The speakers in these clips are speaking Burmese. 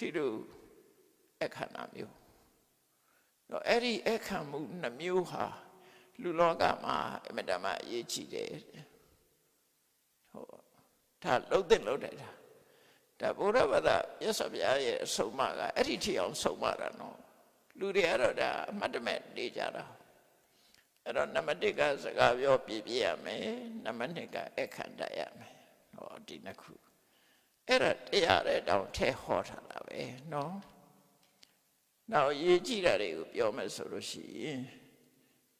ထိတို့အခန္ဓာမျိုးတော့အဲ့ဒီအခမ်းမှုနှမျိုးဟာလူလောကမှာအမြဲတမ်းအရေးကြီးတယ်ဟုတ်ဒါလုံးတဲ့လုံးတယ်ဒါဒါဘုရားဘာသာရသော်ဗျာရဲ့အဆုံးအမကအဲ့ဒီထီအောင်ဆုံးမတာနော်လူတွေကတော့ဒါအမှတ်တမဲ့နေကြတာအဲ့တော့နံပါတ်1ကစကားပြောပြပြရမယ်နံပါတ်2ကအခန္ဓာရမယ်ဟောဒီနှစ်ခုအဲ့ဒါတရားတဲ့တောင်ထဲဟောထား တာပဲနော်နောက်ရေးကြည့်တာတွေကိုပြောမယ်ဆိုလို့ရှိရင်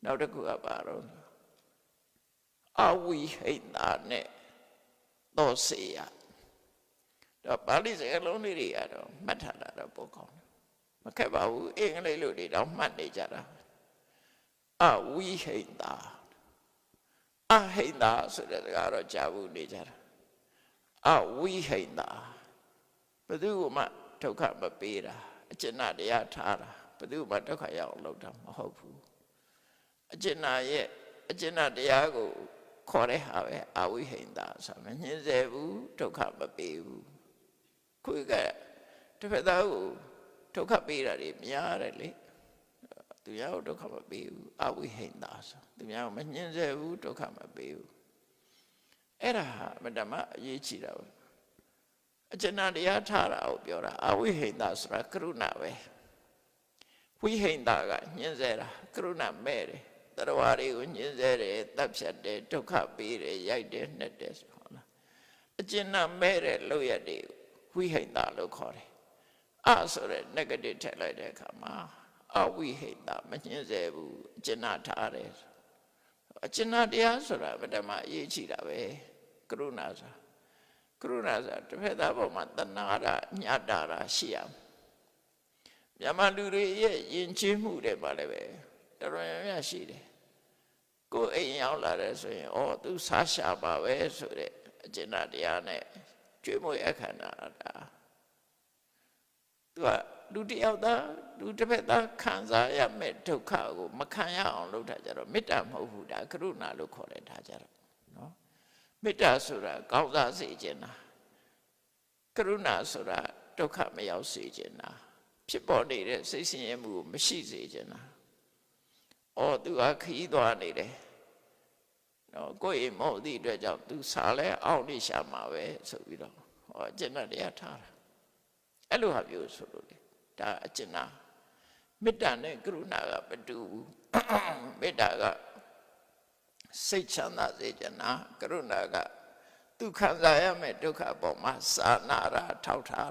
နောက်တစ်ခုကပါတော့အဝိဟိတာနဲ့သောစေယတော့ပါဠိစကားလုံးလေးတွေကတော့မှတ်ထားတာတော့ပိုကောင်းတယ်မခက်ပါဘူးအင်္ဂလိပ်လိုတွေတော့မှတ်နေကြတာအဝိဟိတာအဟိတာဆိုတဲ့စကားတော့ကြာဘူးနေကြတာအဝိဟိတာဘယ်သူမှ ဒုက္ခမပေးတာအကျဉ်းတရားထားတာဘယ်သူမှဒုက္ခရောက်အောင်လုပ်တာမဟုတ်ဘူးအကျဉ်းရဲ့အကျဉ်းတရားကိုခေါ်တဲ့ဟာပဲအဝိဟိတာဆိုမညှင်းဆဲဘူးဒုက္ခမပေးဘူးခုကတစ်ဖက်သားကိုဒုက္ခပေးတာတွေများတယ်လေသူများကိုဒုက္ခမပေးဘူးအဝိဟိတာဆိုသူများကိုမညှင်းဆဲဘူးဒုက္ခမပေးဘူးအဲ့ဒါဟာမတ္တမအရေးကြီးတာပဲ အကျဉ်းတရားထားတာကိုပြောတာအဝိဟိတာဆိုတာကရုဏာပဲဝိဟိတာကညှင်းဆဲတာကရုဏာမဲ့တယ်တရားတွေကိုညှင်းဆဲတယ်တပ်ဖြတ်တယ်ဒုက္ခပေးတယ်ရိုက်တယ်နှက်တယ်ဆိုဟုတ်လားအကျဉ်းမဲ့တဲ့လောက်ရတဲ့ဝိဟိတာလို့ခေါ်တယ်အဆိုတဲ့ negative ထည့်လိုက်တဲ့အခါမှာအဝိဟိတာမညှင်းဆဲဘူးအကျဉ်းထားတယ်အကျဉ်းတရားဆိုတာဗတ္တမအရေးကြီးတာပဲကရုဏာဆိုတာ ကရုဏာဆိုတာတစ်ဖက်သားပေါ်မှာတဏှာတာညတ်တာတာရှိရမယ်မြန်မာလူတွေရဲ့ယဉ်ကျေးမှုတွေပါလည်းပဲတော်တော်များများရှိတယ်ကိုယ်အိမ်ရောက်လာတယ်ဆိုရင်ဩသူစားရှာပါပဲဆိုတဲ့အကျဉ်းတရားနဲ့ကျွေးမွေးအခန္ဓာတာသူကလူတယောက်သားလူတစ်ဖက်သားခံစားရမယ့်ဒုက္ခကိုမခံရအောင်လုပ်တာကြတော့မေတ္တာမဟုတ်ဘူးဒါကရုဏာလို့ခေါ်တယ်ဒါကြတော့နော် မေတ္တာဆိုတာကောင်းစားစေခြင်းတာကရုဏာဆိုတာဒုက္ခမရောက်စေခြင်းတာဖြစ်ပေါ်နေတဲ့စိတ်ဆင်းရဲမှုကိုမရှိစေခြင်းတာအော်သူကခီးသွားနေတယ်နော်ကိုယ့်အိမ်မဟုတ်သည့်အတွက်ကြောင့်သူစားလဲအောက်နေရှာမှာပဲဆိုပြီးတော့ဟောကျင့်တဲ့တရားထားတာအဲ့လိုဟာမျိုးဆိုလို့လေဒါအကျဉ်းနာမေတ္တာနဲ့ကရုဏာကမတူဘူးမေတ္တာက စိတ်ချမ်းသာစေချင်တာကရုဏာကသူခံစားရမယ့်ဒုက္ခပေါ်မှာစာနာတာထောက်ထား